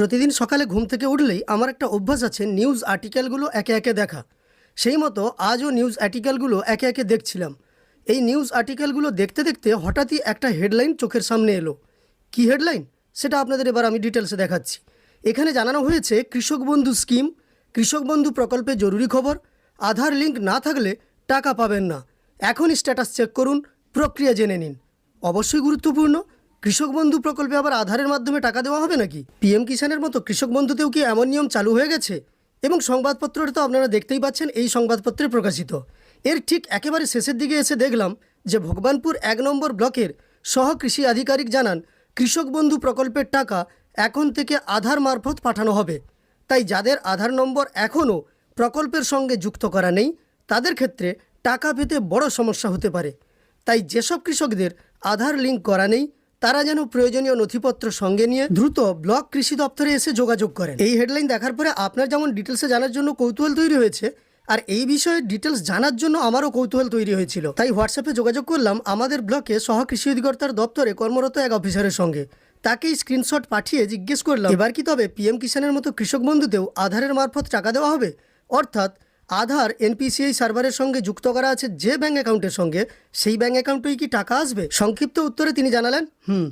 প্রতিদিন সকালে ঘুম থেকে উঠলেই আমার একটা অভ্যাস আছে নিউজ আর্টিকেলগুলো একে একে দেখা। সেই মতো আজও নিউজ আর্টিকেলগুলো একে একে দেখছিলাম। এই নিউজ আর্টিকেলগুলো দেখতে দেখতে হঠাৎই একটা হেডলাইন চোখের সামনে এলো। কি হেডলাইন? সেটা আপনাদের এবার আমি ডিটেলসে দেখাচ্ছি। এখানে জানানো হয়েছে কৃষক বন্ধু স্কিম, কৃষক বন্ধু প্রকল্পে জরুরি খবর, আধার লিঙ্ক না থাকলে টাকা পাবেন না। এখনই স্ট্যাটাস চেক করুন, প্রক্রিয়া জেনে নিন। অবশ্যই গুরুত্বপূর্ণ। কৃষক বন্ধু প্রকল্পে আবার আধারের মাধ্যমে টাকা দেওয়া হবে নাকি? পিএম কিষানের মতো কৃষক বন্ধুতেও কি এমন নিয়ম চালু হয়ে গেছে? এবং সংবাদপত্রটা তো আপনারা দেখতেই পাচ্ছেন, এই সংবাদপত্রে প্রকাশিত। এর ঠিক একেবারে শেষের দিকে এসে দেখলাম যে ভগবানপুর এক নম্বর ব্লকের সহ কৃষি আধিকারিক জানান, কৃষক বন্ধু প্রকল্পের টাকা এখন থেকে আধার মারফত পাঠানো হবে। তাই যাদের আধার নম্বর এখনও প্রকল্পের সঙ্গে যুক্ত করা নেই, তাদের ক্ষেত্রে টাকা পেতে বড় সমস্যা হতে পারে। তাই যেসব কৃষকদের আধার লিঙ্ক করা নেই তারা যেন প্রয়োজনীয় নথিপত্র সঙ্গে নিয়ে দ্রুত ব্লক কৃষি দপ্তরে এসে যোগাযোগ করেন। এই হেডলাইন দেখার পরে আপনার যেমন ডিটেলসে জানার জন্য কৌতূহল তৈরি হয়েছে, আর এই বিষয়ে ডিটেলস জানার জন্য আমারও কৌতূহল তৈরি হয়েছিল। তাই হোয়াটসঅ্যাপে যোগাযোগ করলাম আমাদের ব্লকে সহ কৃষি অধিকর্তার দপ্তরে কর্মরত এক অফিসারের সঙ্গে। তাকেই স্ক্রিনশট পাঠিয়ে জিজ্ঞেস করলাম, এবার কি তবে পিএম কিষানের মতো কৃষক বন্ধুতেও আধারের মারফত টাকা দেওয়া হবে? অর্থাৎ আধার এনপিসিআই সার্ভারের সঙ্গে যুক্ত করা আছে যে ব্যাঙ্ক অ্যাকাউন্টের সঙ্গে, সেই ব্যাঙ্ক অ্যাকাউন্টেই কি টাকা আসবে? সংক্ষিপ্ত উত্তরে তিনি জানালেন, হুম।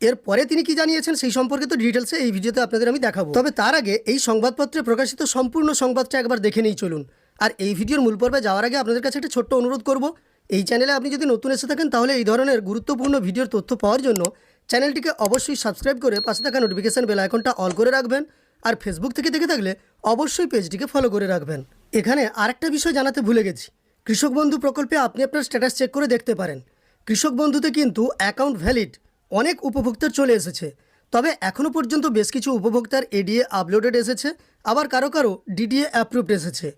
এরপরে তিনি কি জানিয়েছেন সেই সম্পর্কে তো ডিটেলসে এই ভিডিওতে আপনাদের আমি দেখাবো। তবে তার আগে এই সংবাদপত্রে প্রকাশিত সম্পূর্ণ সংবাদটা একবার দেখে নিই চলুন। আর এই ভিডিওর মূল পর্বে যাওয়ার আগে আপনাদের কাছে একটা ছোট্ট অনুরোধ করব, এই চ্যানেলে আপনি যদি নতুন এসে থাকেন তাহলে এই ধরনের গুরুত্বপূর্ণ ভিডিওর তথ্য পাওয়ার জন্য চ্যানেলটিকে অবশ্যই সাবস্ক্রাইব করে পাশে থাকা নোটিফিকেশন বেল আইকনটা অল করে রাখবেন, আর ফেসবুক থেকে দেখে থাকলে অবশ্যই পেজটিকে ফলো করে রাখবেন। এখানে আরেকটা বিষয় জানাতে ভুলে গেছি। কৃষক বন্ধু প্রকল্পে আপনি আপনার স্ট্যাটাস চেক করে দেখতে পারেন। কৃষক বন্ধুতে কিন্তু অ্যাকাউন্ট ভ্যালিড অনেক উপভোক্তার চলে এসেছে। তবে এখনও পর্যন্ত বেশ কিছু উপভোক্তার এডিএ আপলোডেড এসেছে, আবার কারও কারও ডিডিএ অ্যাপ্রুভড এসেছে।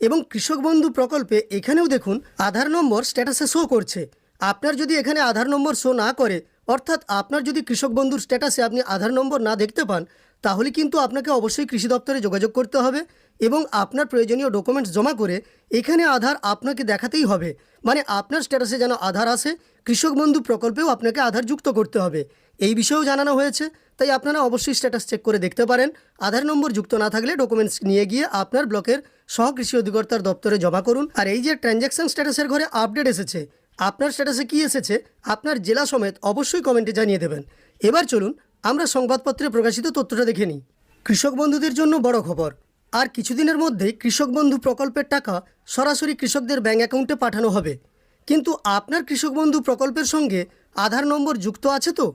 এবং কৃষক বন্ধু প্রকল্পে এখানেও দেখুন, আধার নম্বর স্ট্যাটাসে শো করছে। আপনার যদি এখানে আধার নম্বর শো না করে, অর্থাৎ আপনার যদি কৃষক বন্ধুর স্ট্যাটাসে আপনি আধার নম্বর না দেখতে পান তাহলে কিন্তু আপনাকে অবশ্যই কৃষি দপ্তরে যোগাযোগ করতে হবে এবং আপনার প্রয়োজনীয় ডকুমেন্টস জমা করে এখানে আধার আপনাকে দেখাতেই হবে। মানে আপনার স্ট্যাটাসে যেন আধার আসে, কৃষক বন্ধু প্রকল্পেও আপনাকে আধার যুক্ত করতে হবে। এই বিষয়েও জানানো হয়েছে, তাই আপনারা অবশ্যই স্ট্যাটাস চেক করে দেখতে পারেন। আধার নম্বর যুক্ত না থাকলে ডকুমেন্টস নিয়ে গিয়ে আপনার ব্লকের সহ কৃষি অধিকর্তার দপ্তরে জমা করুন। আর এই যে ট্রানজ্যাকশন স্ট্যাটাসের ঘরে আপডেট এসেছে, আপনার স্ট্যাটাসে কি এসেছে, আপনার জেলা সমেত অবশ্যই কমেন্টে জানিয়ে দেবেন। এবার চলুন আমরা সংবাদপত্রে প্রকাশিত তথ্যটা দেখে নিই। কৃষক বন্ধুদের জন্য বড় খবর। আর কিছুদিনের মধ্যেই কৃষক বন্ধু প্রকল্পের টাকা সরাসরি কৃষকদের ব্যাঙ্ক অ্যাকাউন্টে পাঠানো হবে। কিন্তু আপনার কৃষক বন্ধু প্রকল্পের সঙ্গে আধার নম্বর যুক্ত আছে তো?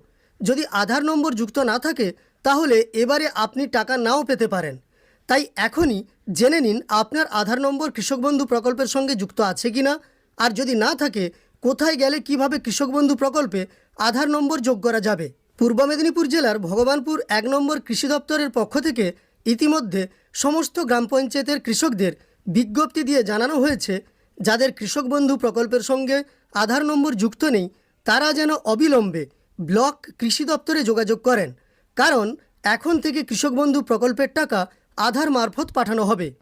যদি আধার নম্বর যুক্ত না থাকে, তাহলে এবারে আপনি টাকা নাও পেতে পারেন। তাই এখনই জেনে নিন আপনার আধার নম্বর কৃষক বন্ধু প্রকল্পের সঙ্গে যুক্ত আছে কি না আর যদি না থাকে, কোথায় গেলে কীভাবে কৃষক বন্ধু প্রকল্পে আধার নম্বর যোগ করা যাবে? পূর্ব মেদিনীপুর জেলার ভগবানপুর এক নম্বর কৃষি দপ্তরের পক্ষ থেকে ইতিমধ্যে সমস্ত গ্রাম পঞ্চায়েতের কৃষকদের বিজ্ঞপ্তি দিয়ে জানানো হয়েছে, যাদের কৃষক বন্ধু প্রকল্পের সঙ্গে আধার নম্বর যুক্ত নেই, তারা যেন অবিলম্বে ব্লক কৃষি দপ্তরে যোগাযোগ করেন। কারণ, এখন থেকে কৃষক বন্ধু প্রকল্পের টাকা আধার মারফত পাঠানো হবে।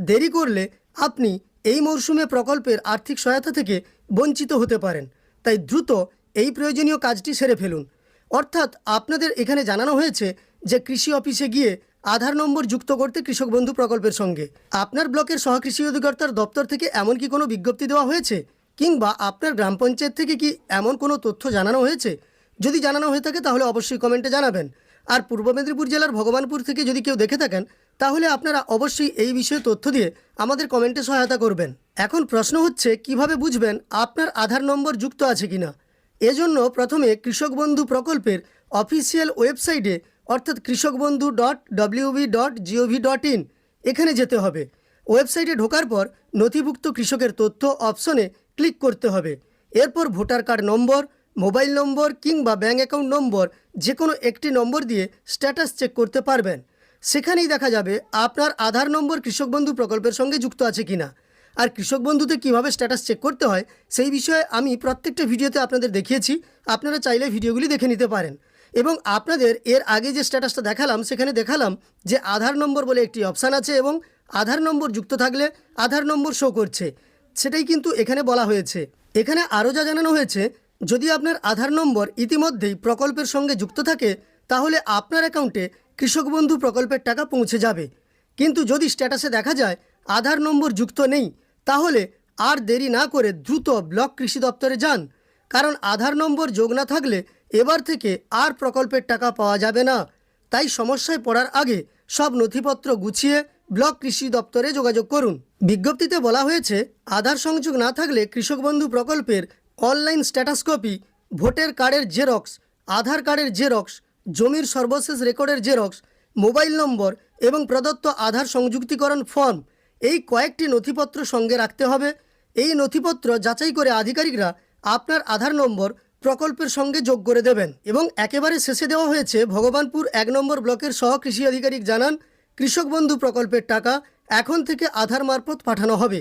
দেরি করলে আপনি এই মরশুমে প্রকল্পের আর্থিক সহায়তা থেকে বঞ্চিত হতে পারেন। তাই দ্রুত এই প্রয়োজনীয় কাজটি সেরে ফেলুন। অর্থাৎ আপনাদের এখানে জানানো হয়েছে যে কৃষি অফিসে গিয়ে আধার নম্বর যুক্ত করতে কৃষক বন্ধু প্রকল্পের সঙ্গে। আপনার ব্লকের সহকৃষি অধিকর্তার দপ্তর থেকে এমন কি কোনো বিজ্ঞপ্তি দেওয়া হয়েছে? কিংবা আপনার গ্রাম পঞ্চায়েত থেকে কি এমন কোনো তথ্য জানানো হয়েছে? যদি জানানো হয়ে থাকে তাহলে অবশ্যই কমেন্টে জানাবেন। আর পূর্ব মেদিনীপুর জেলার ভগবানপুর থেকে যদি কেউ দেখে থাকেন, তাহলে আপনারা অবশ্যই এই বিষয়ে তথ্য দিয়ে আমাদের কমেন্টে সহায়তা করবেন। এখন প্রশ্ন হচ্ছে, কীভাবে বুঝবেন আপনার আধার নম্বর যুক্ত আছে কিনা? এজন্য প্রথমে কৃষক বন্ধু প্রকল্পের অফিসিয়াল ওয়েবসাইটে, অর্থাৎ Krishak Bandhu dot WB dot GOV dot in এখানে যেতে হবে। ওয়েবসাইটে ঢোকার পর নথিভুক্ত কৃষকের তথ্য অপশনে ক্লিক করতে হবে। এরপর voter card number, mobile number কিংবা ব্যাঙ্ক অ্যাকাউন্ট নম্বর যে কোনো একটি নম্বর দিয়ে স্ট্যাটাস চেক করতে পারবেন। সেখানেই দেখা যাবে আপনার আধার নম্বর কৃষক বন্ধু প্রকল্পের সঙ্গে যুক্ত আছে কিনা। আর কৃষক বন্ধুতে কীভাবে স্ট্যাটাস চেক করতে হয়, সেই বিষয়ে আমি প্রত্যেকটা ভিডিওতে আপনাদের দেখিয়েছি। আপনারা চাইলে ভিডিওগুলি দেখে নিতে পারেন। এবং আপনাদের এর আগে যে স্ট্যাটাসটা দেখালাম, সেখানে দেখালাম যে আধার নম্বর বলে একটি অপশান আছে এবং আধার নম্বর যুক্ত থাকলে আধার নম্বর শো করছে। সেটাই কিন্তু এখানে বলা হয়েছে। এখানে আরও যা জানানো হয়েছে, যদি আপনার আধার নম্বর ইতিমধ্যেই প্রকল্পের সঙ্গে যুক্ত থাকে, তাহলে আপনার অ্যাকাউন্টে কৃষক বন্ধু প্রকল্পের টাকা পৌঁছে যাবে। কিন্তু যদি স্ট্যাটাসে দেখা যায় আধার নম্বর যুক্ত নেই, তাহলে আর দেরি না করে দ্রুত ব্লক কৃষি দপ্তরে যান, কারণ আধার নম্বর যোগ না থাকলে এবার থেকে আর প্রকল্পের টাকা পাওয়া যাবে না। তাই সমস্যায় পড়ার আগে সব নথিপত্র গুছিয়ে ব্লক কৃষি দপ্তরে যোগাযোগ করুন। বিজ্ঞপ্তিতে বলা হয়েছে, আধার সংযোগ না থাকলে কৃষক বন্ধু প্রকল্পের অনলাইন স্ট্যাটাস কপি ভোটার কার্ডের জেরক্স, আধার কার্ডের জেরক্স, জমির সর্বশেষ রেকর্ডের জেরক্স, মোবাইল নম্বর এবং প্রদত্ত আধার সংযুক্তিকরণ ফর্ম এই কয়েকটি নথিপত্র সঙ্গে রাখতে হবে। এই নথিপত্র যাচাই করে আধিকারিকরা আপনার আধার নম্বর প্রকল্পের সঙ্গে যোগ করে দেবেন এবং একেবারে শেষে দেওয়া হয়েছে ভগবানপুর এক নম্বর ব্লকের সহ কৃষি আধিকারিক জানান, কৃষক বন্ধু প্রকল্পের টাকা এখন থেকে আধার মারফত পাঠানো হবে।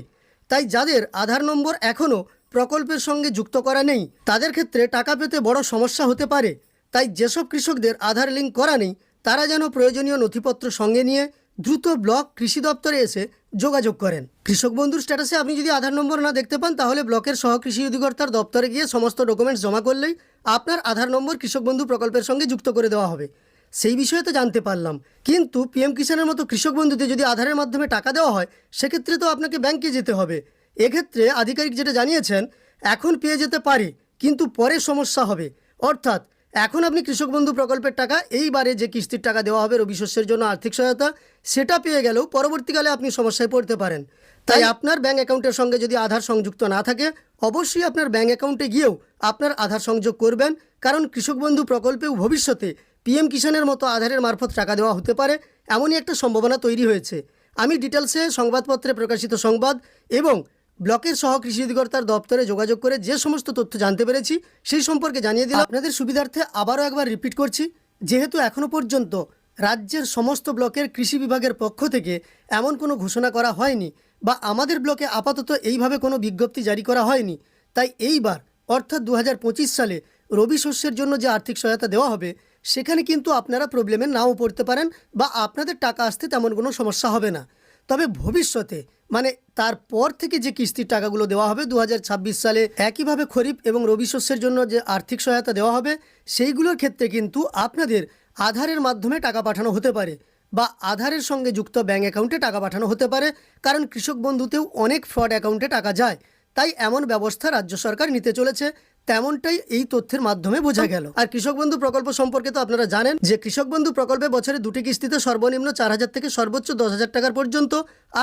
তাই যাদের আধার নম্বর এখনও প্রকল্পের সঙ্গে যুক্ত করা নেই, তাদের ক্ষেত্রে টাকা পেতে বড় সমস্যা হতে পারে। তাই যেসব কৃষকদের আধার লিঙ্ক করা নেই, তারা যেন প্রয়োজনীয় নথিপত্র সঙ্গে নিয়ে দ্রুত ব্লক কৃষি দপ্তরে এসে যোগাযোগ করেন। কৃষক বন্ধুর স্ট্যাটাসে আপনি যদি আধার নম্বর না দেখতে পান, তাহলে ব্লকের সহ কৃষি অধিকর্তার দপ্তরে গিয়ে সমস্ত ডকুমেন্টস জমা করলেই আপনার আধার নম্বর কৃষক বন্ধু প্রকল্পের সঙ্গে যুক্ত করে দেওয়া হবে। সেই বিষয়ে তো জানতে পারলাম। কিন্তু পিএম কিষানের মতো কৃষক বন্ধুতে যদি আধারের মাধ্যমে টাকা দেওয়া হয়, সেক্ষেত্রে তো আপনাকে ব্যাংকে যেতে হবে। এক্ষেত্রে আধিকারিক যেটা জানিয়েছেন, এখন পেয়ে যেতে পারে, কিন্তু পরে সমস্যা হবে। অর্থাৎ এখন আপনি কৃষক বন্ধু প্রকল্পের টাকা এইবারে যে কিস্তির টাকা দেওয়া হবে রবি শস্যের জন্য আর্থিক সহায়তা সেটা পেয়ে গেলেও পরবর্তীকালে আপনি সমস্যায় পড়তে পারেন। তাই আপনার ব্যাঙ্ক অ্যাকাউন্টের সঙ্গে যদি আধার সংযুক্ত না থাকে অবশ্যই আপনার ব্যাঙ্ক অ্যাকাউন্টে গিয়েও আপনার আধার সংযোগ করবেন। কারণ কৃষক বন্ধু প্রকল্পেও ভবিষ্যতে পিএম কিষানের মতো আধারের মারফত টাকা দেওয়া হতে পারে এমনই একটা সম্ভাবনা তৈরি হয়েছে। আমি ডিটেলসে সংবাদপত্রে প্রকাশিত সংবাদ এবং ব্লকের সহ কৃষি অধিকর্তার দপ্তরে যোগাযোগ করে যে সমস্ত তথ্য জানতে পেরেছি, সেই সম্পর্কে জানিয়ে দিলাম। আপনাদের সুবিধার্থে আবারও একবার রিপিট করছি, যেহেতু এখনও পর্যন্ত রাজ্যের সমস্ত ব্লকের কৃষি বিভাগের পক্ষ থেকে এমন কোনো ঘোষণা করা হয়নি বা আমাদের ব্লকে আপাতত এইভাবে কোনো বিজ্ঞপ্তি জারি করা হয়নি, তাই এইবার, অর্থাৎ দু হাজার পঁচিশ সালে রবি শস্যের জন্য যে আর্থিক সহায়তা দেওয়া হবে, সেখানে কিন্তু আপনারা প্রবলেমে নাও পড়তে পারেন বা আপনাদের টাকা আসতে তেমন কোনো সমস্যা হবে না। তবে ভবিষ্যতে মানে তারপর থেকে যে কিস্তির টাকাগুলো দেওয়া হবে দু হাজার ছাব্বিশ সালে একইভাবে খরিফ এবং রবি শস্যের জন্য যে আর্থিক সহায়তা দেওয়া হবে, সেইগুলোর ক্ষেত্রে কিন্তু আপনাদের আধারের মাধ্যমে টাকা পাঠানো হতে পারে বা আধারের সঙ্গে যুক্ত ব্যাঙ্ক অ্যাকাউন্টে টাকা পাঠানো হতে পারে, কারণ কৃষক বন্ধুতেও অনেক ফ্রড অ্যাকাউন্টে টাকা যায়। তাই এমন ব্যবস্থা রাজ্য সরকার নিতে চলেছে। তেমনটাই এই তথ্যের মাধ্যমে বোঝা গেল। আর কৃষক বন্ধু প্রকল্প সম্পর্কে তো আপনারা জানেন যে কৃষক বন্ধু প্রকল্পে বছরে দুটি কিস্তিতে সর্বনিম্ন চার হাজার থেকে সর্বোচ্চ দশ হাজার টাকার পর্যন্ত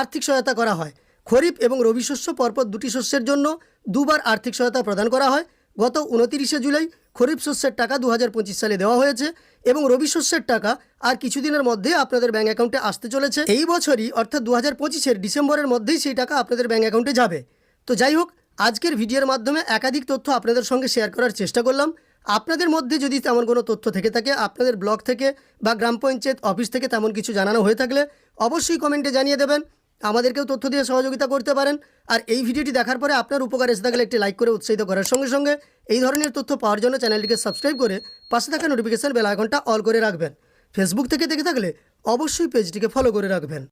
আর্থিক সহায়তা করা হয়। খরিফ এবং রবি শস্য পরপর দুটি শস্যের জন্য দুবার আর্থিক সহায়তা প্রদান করা হয়। গত উনতিরিশে জুলাই খরিফ শস্যের টাকা দু হাজার পঁচিশ সালে দেওয়া হয়েছে এবং রবি শস্যের টাকা আর কিছুদিনের মধ্যে আপনাদের ব্যাঙ্ক অ্যাকাউন্টে আসতে চলেছে। এই বছরই অর্থাৎ দু হাজার পঁচিশের ডিসেম্বরের মধ্যেই সেই টাকা আপনাদের ব্যাঙ্ক অ্যাকাউন্টে যাবে। তো যাই হোক আজকের ভিডিওর মাধ্যমে একাধিক তথ্য আপনাদের সঙ্গে শেয়ার করার চেষ্টা করলাম। আপনাদের মধ্যে যদি তেমন কোনো তথ্য থেকে থাকে, আপনাদের ব্লক থেকে বা গ্রাম পঞ্চায়েত অফিস থেকে তেমন কিছু জানানো হয়ে থাকলে অবশ্যই কমেন্টে জানিয়ে দেবেন। আমাদেরকেও তথ্য দিয়ে সহযোগিতা করতে পারেন। আর এই ভিডিওটি দেখার পরে আপনার উপকার এসে থাকলে একটি লাইক করে উৎসাহিত করার সঙ্গে সঙ্গে এই ধরনের তথ্য পাওয়ার জন্য চ্যানেলটিকে সাবস্ক্রাইব করে পাশে থাকা নোটিফিকেশান বেল আইকনটা অল করে রাখবেন। ফেসবুক থেকে দেখে থাকলে অবশ্যই পেজটিকে ফলো করে রাখবেন।